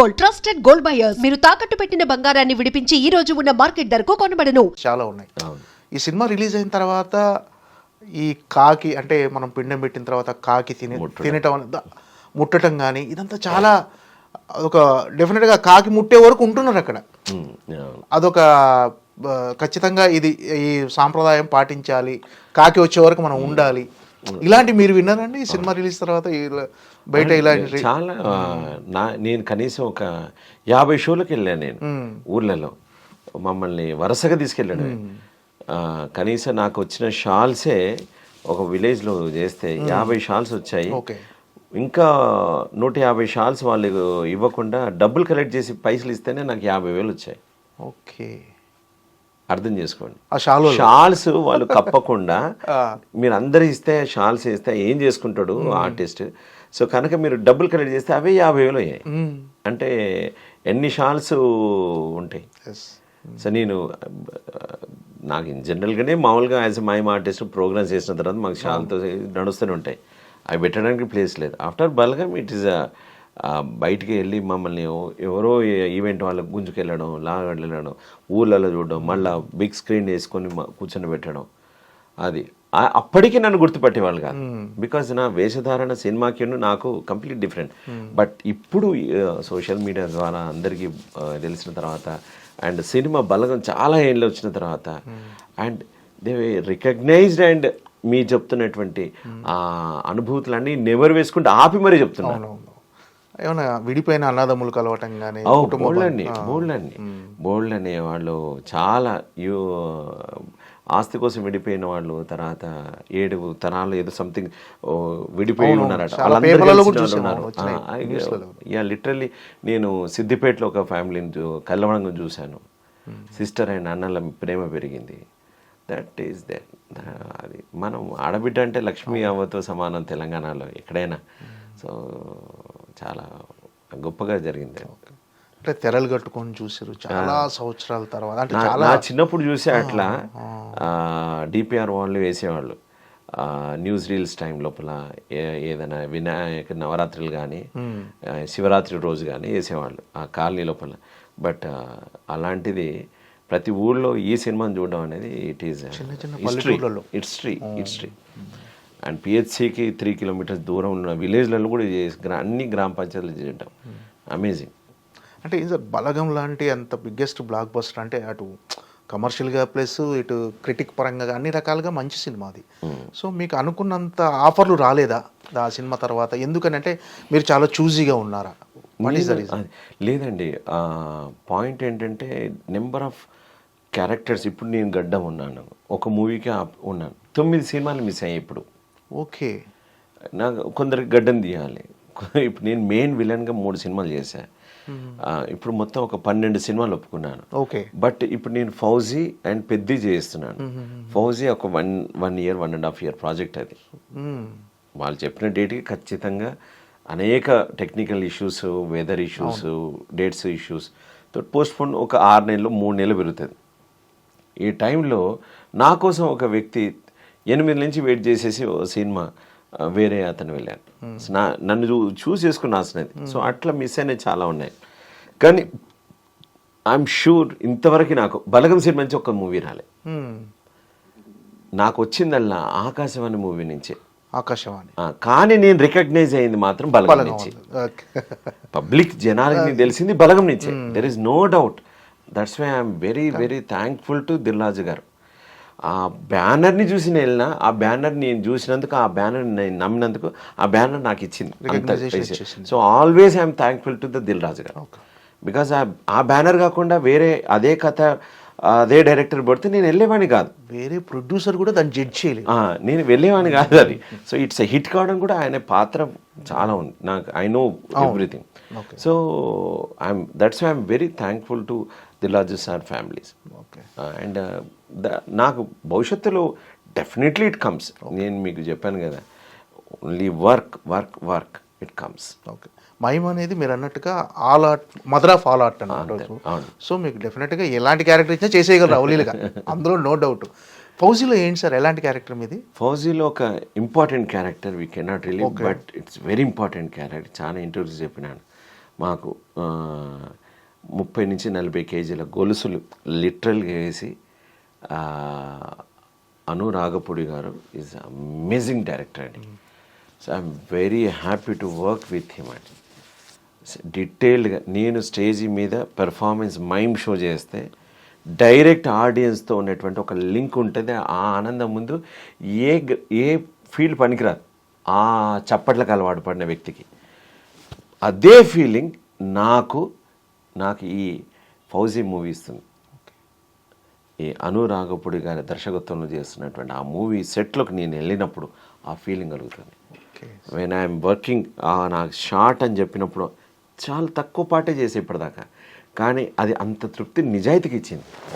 Gold trusted gold buyers. మీరు తాకట్టు పెట్టిన బంగారాన్ని విడిపించి ఈ రోజు ఉన్న మార్కెట్ ధరకు కొనబడను. చాలా ఉన్నాయి. అవును. ఈ సినిమా రిలీజ్ అయిన తర్వాత ఈ కాకి అంటే మనం పిండం పెట్టిన తర్వాత కాకి తినే తినటం ముట్టటం కానీ ఇదంతా చాలా ఒక డెఫినెట్గా కాకి ముట్టే వరకు ఉంటున్నారు అక్కడ. అదొక ఖచ్చితంగా ఇది ఈ సాంప్రదాయం పాటించాలి. కాకి వచ్చే వరకు మనం ఉండాలి. ఇలాంటి మీరు విన్నారండి సినిమా రిలీజ్ తర్వాత బయట ఇలాంటి చాలా నా నేను కనీసం ఒక యాభై షోలకు వెళ్ళాను నేను ఊర్లలో. మమ్మల్ని వరుసగా తీసుకెళ్ళాడు కనీసం నాకు వచ్చిన షాల్సే ఒక విలేజ్లో చేస్తే యాభై షాల్స్ వచ్చాయి. ఇంకా నూట యాభై షాల్స్ వాళ్ళు ఇవ్వకుండా డబ్బులు కలెక్ట్ చేసి పైసలు ఇస్తేనే నాకు యాభై వేలు వచ్చాయి. ఓకే. అర్థం చేసుకోండి. షాల్స్ వాళ్ళు కప్పకుండా మీరు అందరు ఇస్తే షాల్స్ ఇస్తే ఏం చేసుకుంటాడు ఆర్టిస్ట్? సో కనుక మీరు డబ్బులు కలెక్ట్ చేస్తే అవే యాభై వేలు అయ్యాయి. అంటే ఎన్ని షాల్స్ ఉంటాయి? సో నేను నాకు ఇన్ జనరల్గానే మామూలుగా as a mime artist programs చేసిన తర్వాత మాకు షాల్తో నడుస్తూనే ఉంటాయి. అవి పెట్టడానికి ప్లేస్ లేదు. ఆఫ్టర్ బల్గమ్ ఇట్ ఈస్ బయటికి వెళ్ళి మమ్మల్ని ఎవ- ఎవరో ఈవెంట్ వాళ్ళకి గుంజుకెళ్ళడం లాగడెళ్ళడం ఊళ్ళలో చూడడం మళ్ళీ బిగ్ స్క్రీన్ వేసుకొని కూర్చొని పెట్టడం అది. అప్పటికి నన్ను గుర్తుపట్టేవాళ్ళు కాదు. బికాజ్ నా వేషధారణ సినిమాకి నాకు కంప్లీట్ డిఫరెంట్. బట్ ఇప్పుడు సోషల్ మీడియా ద్వారా అందరికీ తెలిసిన తర్వాత అండ్ సినిమా బలగం చాలా ఏళ్ళు వచ్చిన తర్వాత అండ్ దే రికగ్నైజ్డ్ అండ్ మీ చెప్తున్నటువంటి ఆ అనుభూతులన్నీ నెవరు వేసుకుంటే ఆపి మరీ చెప్తున్నారు. అవునవును. ఏమైనా విడిపోయిన అన్నదమ్ములు కలవటం కానీ బోల్డ్ని బోల్డ్ని బోల్డ్ అనే వాళ్ళు చాలా యూ ఆస్తి కోసం విడిపోయిన వాళ్ళు తర్వాత ఏడు తరాలు ఏదో సంథింగ్ విడిపోయి ఉన్నారట. యా లిటరల్లీ నేను సిద్దిపేటలో ఒక ఫ్యామిలీని చూ- కలవడం చూశాను. సిస్టర్ అండ్ అన్నల ప్రేమ పెరిగింది. దట్ ఈస్ దే అది మనం ఆడబిడ్డ అంటే లక్ష్మీ అవ్వతో సమానం తెలంగాణలో ఎక్కడైనా. సో చాలా గొప్పగా జరిగింది. అంటే తెరలు కట్టుకొని చూసారు చాలా సంవత్సరాల తర్వాత. అంటే చాలా చిన్నప్పుడు చూసే అట్లా డిపిఆర్ వాళ్ళు వేసేవాళ్ళు. న్యూస్ రీల్స్ టైం లోపల ఏదైనా వినాయక నవరాత్రులు కానీ శివరాత్రి రోజు కానీ వేసేవాళ్ళు ఆ కాలనీ లోపల. బట్ అలాంటిది ప్రతి ఊళ్ళో ఈ సినిమాని చూడడం అనేది it is history. History history and పిహెచ్సికి three kilometres దూరం ఉన్న విలేజ్లలో కూడా చేసి- అన్ని గ్రామ పంచాయతీలు చేయటం అమేజింగ్ అంటే ఏం సార్ బలగం లాంటి అంత బిగ్గెస్ట్ బ్లాక్ బస్టర్ అంటే అటు కమర్షియల్గా ప్లస్ ఇటు క్రిటిక్ పరంగా అన్ని రకాలుగా మంచి సినిమా అది. సో మీకు అనుకున్నంత ఆఫర్లు రాలేదా? ఆ సినిమా తర్వాత ఎందుకనంటే మీరు చాలా చూజీగా ఉన్నారా? లేదండి. పాయింట్ ఏంటంటే నెంబర్ ఆఫ్ క్యారెక్టర్స్ ఇప్పుడు నేను గడ్డం ఉన్నాను. ఒక మూవీకి ఉన్నాను. తొమ్మిది సినిమాలు మిస్ అయ్యాయి ఇప్పుడు. ఓకే. నాకు కొందరికి గడ్డం తీయాలి. ఇప్పుడు నేను మెయిన్ విలన్గా మూడు సినిమాలు చేశాను ఇప్పుడు మొత్తం ఒక పన్నెండు సినిమాలు ఒప్పుకున్నాను. ఓకే. బట్ ఇప్పుడు నేను ఫౌజీ అండ్ పెద్ది చేస్తున్నాను. ఫౌజీ ఒక one one year one and half year project అది. వాళ్ళు చెప్పిన డేట్కి ఖచ్చితంగా అనేక technical issues weather issues dates ఇష్యూస్తో post phone ఒక ఆరు నెలలు మూడు నెలలు పెరుగుతుంది. ఈ టైంలో నా కోసం ఒక వ్యక్తి ఎనిమిది నుంచి వెయిట్ చేసేసి ఓ సినిమా వేరే అతను వెళ్ళాను నా నన్ను చూ చూస్ చేసుకుని రాసినది సో అట్లా మిస్ అయినవి చాలా ఉన్నాయి. కానీ ఐఎమ్ షూర్ ఇంతవరకు నాకు బలగం సినిమా నుంచి ఒక మూవీ రాలే. నాకు వచ్చిందల్లా ఆకాశవాణి మూవీ నుంచే. ఆకాశవాణి. కానీ నేను రికగ్నైజ్ అయింది మాత్రం బలగం నుంచి. పబ్లిక్ జనాలకి తెలిసింది బలగం నుంచి. There is no doubt that's why I'm very very thankful to Dilraju గారు. ఆ బ్యానర్ని చూసి నేను వెళ్ళినా ఆ బ్యానర్ నేను చూసినందుకు ఆ బ్యానర్ నేను నమ్మినందుకు ఆ బ్యానర్ నాకు ఇచ్చింది. So always I'm thankful to the Dil Raju గారు బికాస్ ఆ బ్యానర్ కాకుండా వేరే అదే కథ అదే డైరెక్టర్ పడితే నేను వెళ్ళేవాడిని కాదు. వేరే ప్రొడ్యూసర్ కూడా దాన్ని జడ్జ్ చేయలేదు. నేను వెళ్ళేవాడిని కాదు అది. సో ఇట్స్ హిట్ కావడం కూడా ఆయన పాత్ర చాలా ఉంది. నాకు I know everything so I'm that's I'm very thankful to the largest sir families. Okay. And నాకు భవిష్యత్తులో డెఫినెట్లీ ఇట్ కమ్స్. నేను మీకు చెప్పాను కదా only work work work it comes. Okay. Mime అనేది మీరు అన్నట్టుగా all art mother of all art అవును. సో మీకు డెఫినెట్గా ఎలాంటి క్యారెక్టర్ ఇచ్చినా చేసేయగలరు అవలీలుగా అందులో నో డౌట్. ఫౌజీలో ఏంటి సార్? ఎలాంటి క్యారెక్టర్ మీది? ఫౌజీలో ఒక important character we cannot reveal but it's very important character చాలా ఇంటర్వ్యూస్ చెప్పినాను. మాకు ముప్పై నుంచి నలభై కేజీల గొలుసులు లిటరల్గా వేసి ఆ, అను రాగపూడి గారు ఈజ్ అమేజింగ్ డైరెక్టర్ అండి. So I'm very happy to work with him అండి. డీటెయిల్డ్గా నేను స్టేజీ మీద పెర్ఫార్మెన్స్ మైమ్ షో చేస్తే డైరెక్ట్ ఆడియన్స్తో ఉన్నటువంటి ఒక లింక్ ఉంటుంది ఆ ఆనందం ముందు ఏ ఏ ఫీల్డ్ పనికిరాదు. ఆ చప్పట్లకు అలవాటు పడిన వ్యక్తికి. అదే ఫీలింగ్ నాకు నాకు ఈ ఫౌజీ మూవీ ఇస్తుంది ఈ అనురాగపుడి గారి దర్శకత్వంలో చేస్తున్నటువంటి ఆ మూవీ సెట్లోకి నేను వెళ్ళినప్పుడు ఆ ఫీలింగ్ కలుగుతుంది. వెన్ ఐఎమ్ వర్కింగ్ నాకు షార్ట్ అని చెప్పినప్పుడు చాలా తక్కువ పాటే చేసే ఇప్పటిదాకా కానీ అది అంత తృప్తి నిజాయితీకి ఇచ్చింది.